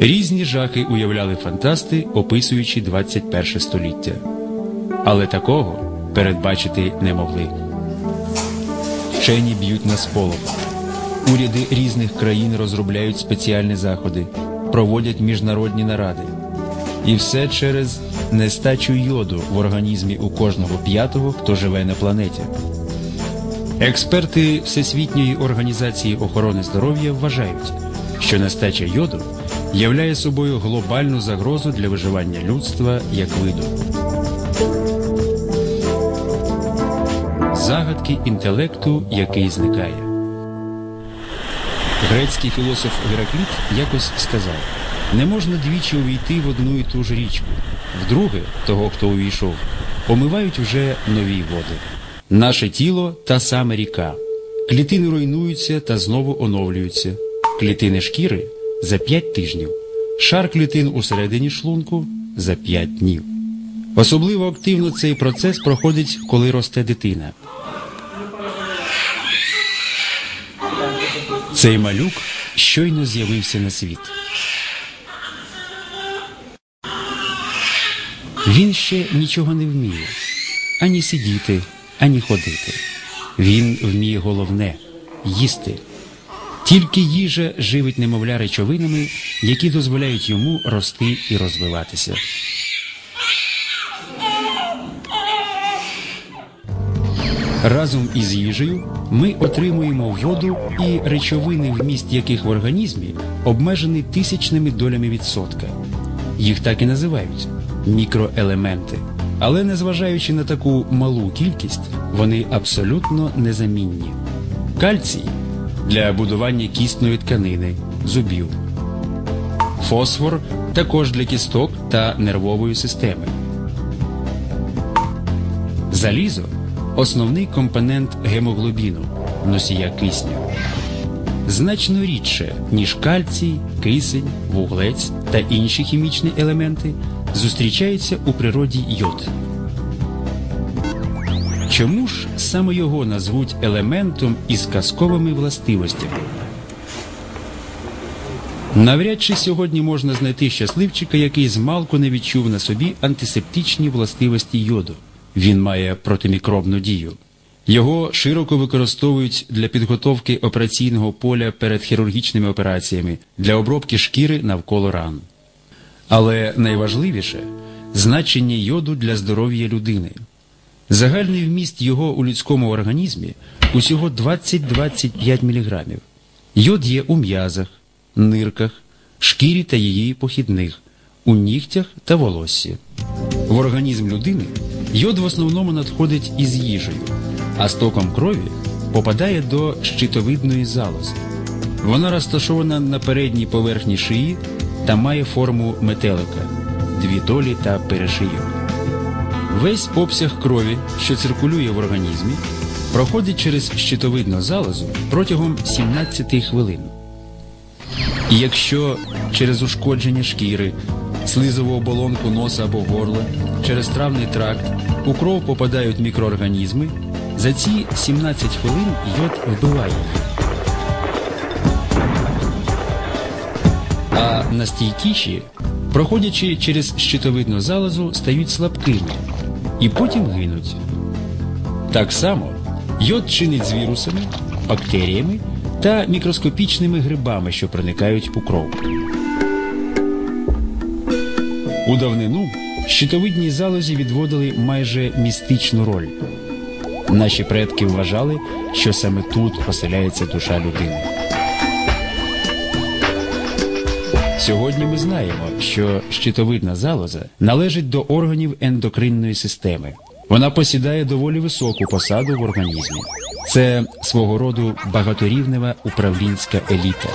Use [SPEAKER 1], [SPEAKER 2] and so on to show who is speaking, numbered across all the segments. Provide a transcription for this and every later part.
[SPEAKER 1] Різні жахи уявляли фантасти, описуючи 21 століття. Але такого передбачити не могли. Вчені б'ють на сполох. Уряди різних країн розробляють спеціальні заходи, проводять міжнародні наради. І все через нестачу йоду в організмі у кожного п'ятого, хто живе на планеті. Експерти Всесвітньої організації охорони здоров'я вважають, що нестача йоду являє собою глобальну загрозу для виживання людства як виду. Загадки інтелекту, який зникає. Грецький філософ Геракліт якось сказав: не можна двічі увійти в одну і ту ж річку. Вдруге, того, хто увійшов, омивають вже нові води. Наше тіло та саме ріка. Клітини руйнуються та знову оновлюються. Клітини шкіри за 5 тижнів. Шар клітин усередині шлунку за 5 днів. Особливо активно цей процес проходить, коли росте дитина. Цей малюк щойно з'явився на світ. Він ще нічого не вміє ані сидіти, ані ходити. Він вміє головне їсти. Тільки їжа живить немовля речовинами, які дозволяють йому рости і розвиватися. Разом із їжею ми отримуємо воду і речовини, вміст яких в організмі обмежений тисячними долями відсотка. Їх так і називають мікроелементи. Але незважаючи на таку малу кількість, вони абсолютно незамінні. Кальцій для будування кістної тканини, зубів, фосфор також для кісток та нервової системи. Залізо основний компонент гемоглобіну, носія кисню. Значно рідше, ніж кальцій, кисень, вуглець та інші хімічні елементи, зустрічається у природі йод. Чому ж саме його назвуть елементом із казковими властивостями? Навряд чи сьогодні можна знайти щасливчика, який змалку не відчув на собі антисептичні властивості йоду. Він має протимікробну дію. Його широко використовують для підготовки операційного поля перед хірургічними операціями для обробки шкіри навколо ран. Але найважливіше значення йоду для здоров'я людини. Загальний вміст його у людському організмі усього 20-25 мг. Йод є у м'язах, нирках, шкірі та її похідних, у нігтях та волоссі. В організм людини йод в основному надходить із їжею, а стоком крові попадає до щитовидної залози. Вона розташована на передній поверхні шиї та має форму метелика, дві долі та перешийок. Весь обсяг крові, що циркулює в організмі, проходить через щитовидну залозу протягом 17 хвилин. І якщо через ушкодження шкіри, слизову оболонку носа або горла, через травний тракт у кров попадають мікроорганізми, за ці 17 хвилин йод вбиває їх. А настійкіші, проходячи через щитовидну залозу, стають слабкими і потім гинуть. Так само йод чинить з вірусами, бактеріями та мікроскопічними грибами, що проникають у кров. У давнину щитовидній залозі відводили майже містичну роль. Наші предки вважали, що саме тут поселяється душа людини. Сьогодні ми знаємо, що щитовидна залоза належить до органів ендокринної системи. Вона посідає доволі високу посаду в організмі. Це свого роду багаторівнева управлінська еліта.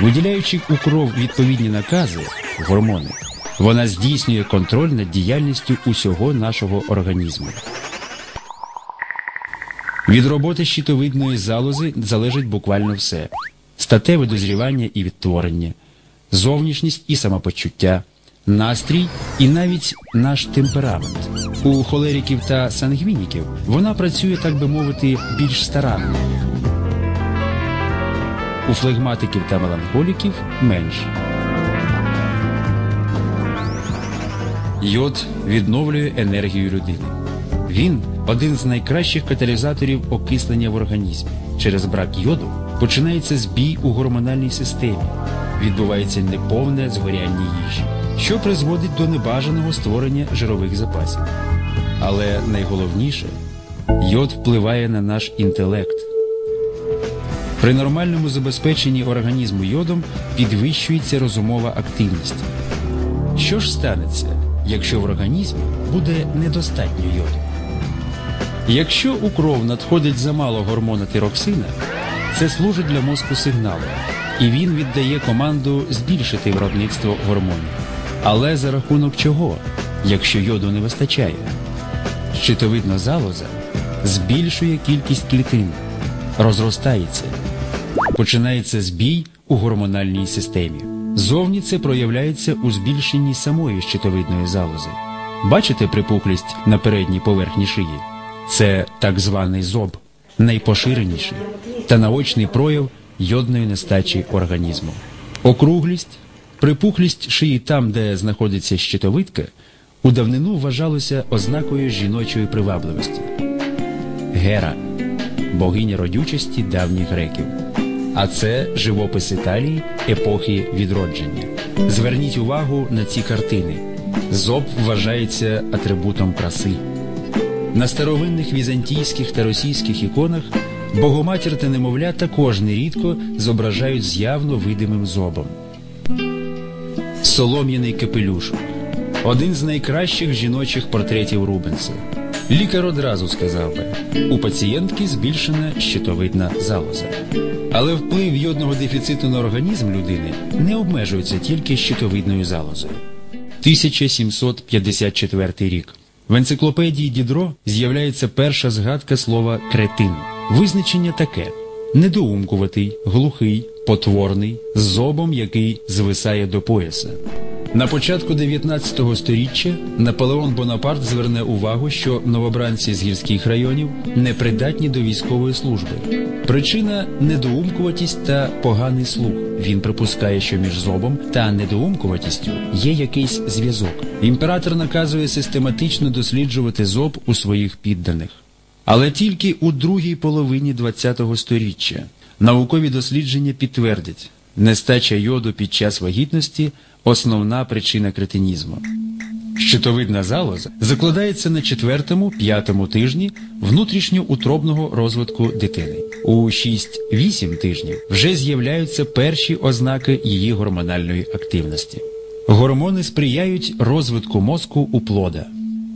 [SPEAKER 1] Виділяючи у кров відповідні накази, гормони, вона здійснює контроль над діяльністю усього нашого організму. Від роботи щитовидної залози залежить буквально все: статеве дозрівання і відтворення, зовнішність і самопочуття, настрій і навіть наш темперамент. У холериків та сангвініків вона працює, так би мовити, більш старанно. У флегматиків та меланхоліків менше. Йод відновлює енергію людини. Він один з найкращих каталізаторів окислення в організмі. Через брак йоду починається збій у гормональній системі, відбувається неповне згоряння їжі, що призводить до небажаного створення жирових запасів. Але найголовніше йод впливає на наш інтелект. При нормальному забезпеченні організму йодом підвищується розумова активність. Що ж станеться, якщо в організмі буде недостатньо йоду? Якщо у кров надходить замало гормона тироксина, це служить для мозку сигналом, і він віддає команду збільшити виробництво гормонів. Але за рахунок чого, якщо йоду не вистачає? Щитовидна залоза збільшує кількість клітин, розростається, починається збій у гормональній системі. Зовні це проявляється у збільшенні самої щитовидної залози. Бачите припухлість на передній поверхні шиї? Це так званий зоб, найпоширеніший та наочний прояв йодної нестачі організму. Округлість, припухлість шиї там, де знаходиться щитовидка, у давнину вважалося ознакою жіночої привабливості. Гера богиня родючості давніх греків. А це живопис Італії епохи відродження. Зверніть увагу на ці картини. Зоб вважається атрибутом краси. На старовинних візантійських та російських іконах богоматір та немовля також нерідко зображають з явно видимим зобом. Солом'яний капелюшок один з найкращих жіночих портретів Рубенса. Лікар одразу сказав би, у пацієнтки збільшена щитовидна залоза. Але вплив йодного дефіциту на організм людини не обмежується тільки щитовидною залозою. 1754 рік. В енциклопедії Дідро з'являється перша згадка слова кретин. Визначення таке: недоумкуватий, глухий, потворний, з зобом, який звисає до пояса. На початку 19 століття Наполеон Бонапарт зверне увагу, що новобранці з гірських районів непридатні до військової служби. Причина недоумкуватість та поганий слух. Він припускає, що між зобом та недоумкуватістю є якийсь зв'язок. Імператор наказує систематично досліджувати зоб у своїх підданих. Але тільки у другій половині ХХ століття наукові дослідження підтвердять, нестача йоду під час вагітності основна причина кретинізму. Щитовидна залоза закладається на четвертому-п'ятому тижні внутрішньоутробного розвитку дитини. У 6-8 тижнів вже з'являються перші ознаки її гормональної активності. Гормони сприяють розвитку мозку у плода.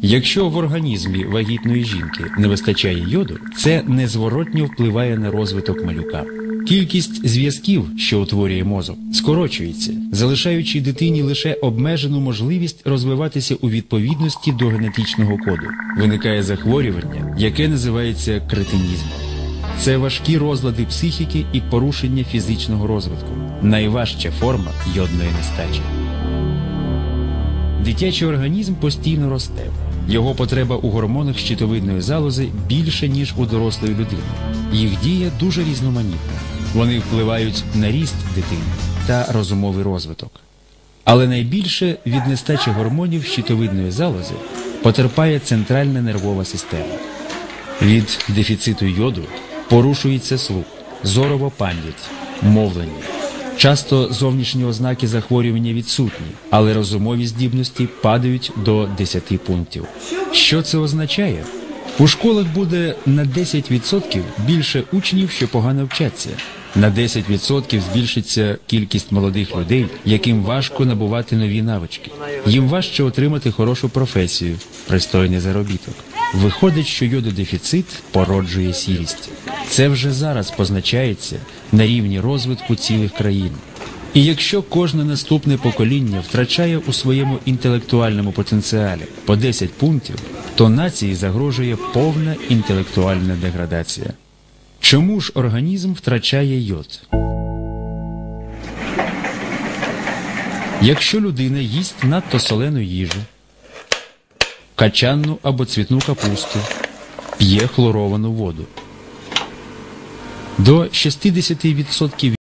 [SPEAKER 1] Якщо в організмі вагітної жінки не вистачає йоду, це незворотньо впливає на розвиток малюка. Кількість зв'язків, що утворює мозок, скорочується, залишаючи дитині лише обмежену можливість розвиватися у відповідності до генетичного коду. Виникає захворювання, яке називається кретинізмом. Це важкі розлади психіки і порушення фізичного розвитку, найважча форма йодної нестачі. Дитячий організм постійно росте. Його потреба у гормонах щитовидної залози більше, ніж у дорослої людини. Їх дія дуже різноманітна. Вони впливають на ріст дитини та розумовий розвиток. Але найбільше від нестачі гормонів щитовидної залози потерпає центральна нервова система. Від дефіциту йоду порушується слух, зорова пам'ять, мовлення. Часто зовнішні ознаки захворювання відсутні, але розумові здібності падають до 10 пунктів. Що це означає? У школах буде на 10% більше учнів, що погано вчаться. На 10% збільшиться кількість молодих людей, яким важко набувати нові навички. Їм важче отримати хорошу професію, пристойний заробіток. Виходить, що йододефіцит породжує сірість. Це вже зараз позначається на рівні розвитку цілих країн. І якщо кожне наступне покоління втрачає у своєму інтелектуальному потенціалі по 10 пунктів, то нації загрожує повна інтелектуальна деградація. Чому ж організм втрачає йод? Якщо людина їсть надто солену їжу, качанну або цвітну капусту, п'є хлоровану воду, до 60%